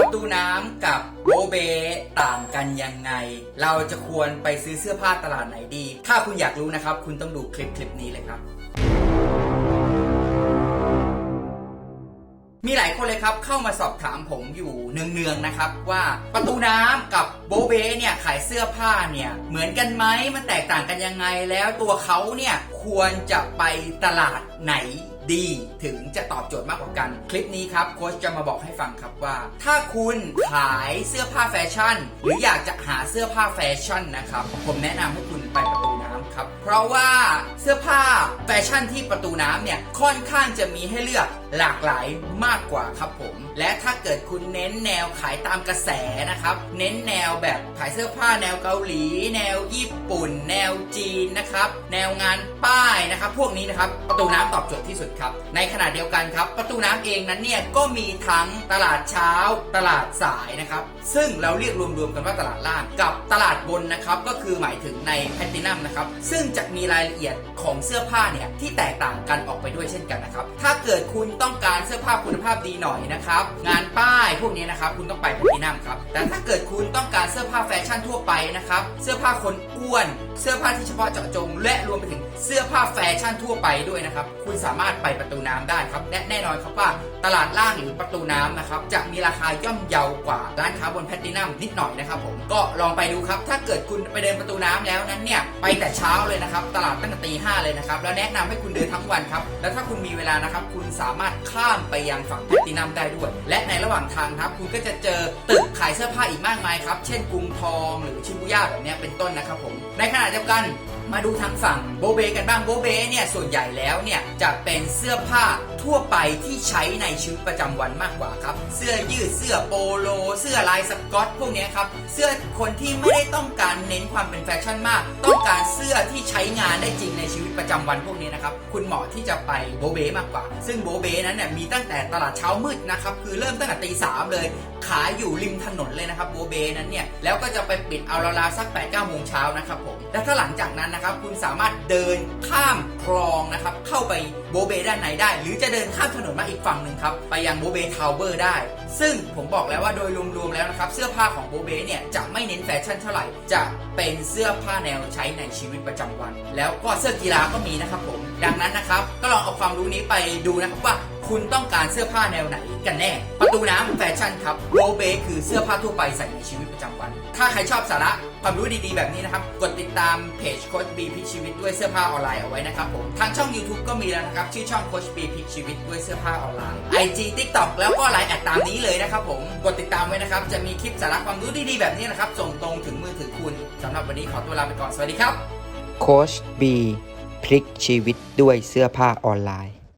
ประตูน้ำกับโบเบต่างกันยังไง เราจะควรไปซื้อเสื้อผ้าตลาดไหนดี ถ้าคุณอยากรู้นะครับ คุณต้องดูคลิปคลิปนี้เลยครับ มีหลายคนเลยครับเข้ามาสอบถามผมอยู่เนืองๆนะครับ ว่าประตูน้ำกับโบเบเนี่ยขายเสื้อผ้าเนี่ยเหมือนกันไหมมันแตกต่างกันยังไง แล้วตัวเขาเนี่ยควรจะไปตลาดไหนดีถึงจะตอบโจทย์มากกว่ากัน คลิปนี้ครับโค้ชจะมาบอกให้ฟังครับว่า ถ้าคุณขายเสื้อผ้าแฟชั่น หรืออยากจะหาเสื้อผ้าแฟชั่นนะครับผมแนะนำให้คุณ เพราะว่าเสื้อผ้าแฟชั่นที่ประตูน้ำเนี่ยค่อนข้างจะมีให้เลือกหลากหลายมากกว่าครับผม และถ้าเกิดคุณเน้นแนวขายตามกระแสนะครับ เน้นแนวแบบขายเสื้อผ้าแนวเกาหลี แนวญี่ปุ่น แนวจีนนะครับ แนวงานป้ายนะครับ พวกนี้นะครับประตูน้ำตอบโจทย์ที่สุดครับ ในขณะเดียวกันครับ ประตูน้ำเองนั้นเนี่ยก็มีทั้งตลาดเช้า ตลาดสายนะครับ ซึ่งเราเรียกรวมๆกันว่าตลาดล่างกับตลาดบนนะครับ ก็คือหมายถึงในแพลตินัมนะครับ ซึ่งจะมีรายละเอียดของเสื้อผ้าเนี่ยที่แตกต่างกันออกไปด้วยเช่นกันนะครับ ถ้าเกิดคุณต้องการเสื้อผ้าคุณภาพดีหน่อยนะครับ งานป้ายพวกนี้นะครับ คุณต้องไปพลตินัมครับ แต่ถ้าเกิดคุณต้องการเสื้อผ้าแฟชั่นทั่วไปนะครับ เสื้อผ้าคนอ้วน เสื้อผ้าที่เฉพาะเจาะจง และรวมไปถึงเสื้อผ้าแฟชั่นทั่วไปด้วยนะครับ คุณสามารถไปประตูน้ำได้ครับและแน่นอนครับว่าตลาดล่างหรือประตูน้ำนะครับ จะมีราคาย่อมเยาวกว่าร้านค้าบนแพลตินัมนิดหน่อยนะครับผมก็ลองไปดูครับ ถ้าเกิดคุณไปเดินประตูน้ำแล้วนั้นเนี่ยไปแต่เช้าเลยนะครับ ตลาดตั้งแต่ตีห้าเลยนะครับ แล้วแนะนำให้คุณเดินทั้งวันครับ แล้วถ้าคุณมีเวลานะครับ คุณสามารถข้ามไปยังฝั่งแพลตินัมได้ด้วย และในระหว่างทางครับคุณก็จะเจอตึกขายเสื้อผ้าอีกมากมายครับ เช่นกรุงทองหรือชิบูย่าแบบนี้เป็นต้นนะครับผมในขณะเดียวกัน มาดูทางฝั่งโบเบกันบ้างโบเบเนี่ยส่วนใหญ่แล้วเนี่ยจะเป็นเสื้อผ้าทั่วไปที่ใช้ในชีวิตประจำวันมากกว่าครับ เสื้อยืดเสื้อโปโล เสื้อลายสกอตพวกนี้ครับ เสื้อคนที่ไม่ได้ต้องการเน้นความเป็นแฟชั่นมาก ต้องการเสื้อที่ใช้งานได้จริงในชีวิตประจำวันพวกนี้นะครับ คุณเหมาะที่จะไปโบเบมากกว่า ซึ่งโบเบนั้นเนี่ยมีตั้งแต่ตลาดเช้ามืดนะครับ คือเริ่มตั้งแต่ตีสามเลย ขายอยู่ริมถนนเลยนะครับโบเบนั้นเนี่ย แล้วก็จะไปปิดเอาราวๆสัก8ปดเก้าโมงเช้านะครับผม และถ้าหลังจากนั้นนะครับ คุณสามารถเดินข้ามคลองนะครับ เข้าไปโบเบด้านในได้ หรือจะเดินข้ามถนนมาอีกฝั่งหนึ่งครับ ไปยังโบเบทาวเวอร์ได้ ซึ่งผมบอกแล้วว่าโดยรวมๆแล้วนะครับ เสื้อผ้าของโบเบเนี่ยจะไม่เน้นแฟชั่นเท่าไหร่ จะเป็นเสื้อผ้าแนวใช้ในชีวิตประจำวัน แล้วก็เสื้อกีฬาก็มีนะครับผม ดังนั้นนะครับ ก็ลองเอาความรู้นี้ไปดูนะครับว่าคุณต้องการเสื้อผ้าแนวไหนกันแน่ ประตูน้ำแฟชั่นครับโรเบคือเสื้อผ้าทั่วไปใส่ในชีวิตประจำวัน ถ้าใครชอบสาระความรู้ดีๆแบบนี้นะครับ กดติดตามเพจโค้ชบีพิชีวิตด้วยเสื้อผ้าออนไลน์เอาไว้นะครับผมทางช่อง YouTube ก็มีแล้วนะครับ ชื่อช่องโคชบีพลิกชีวิตด้วยเสื้อผ้าออนไลน์ IG TikTok แล้วก็ไลน์แอดตามนี้เลยนะครับผมกดติดตามไว้นะครับ จะมีคลิปสาระความรู้ดีๆแบบนี้นะครับ ส่งตรงถึงมือถือคุณสำหรับวันนี้ขอตัวลาไปก่อนสวัสดีครับโคชบีพลิกชีวิตด้วยเสื้อผ้าออนไลน์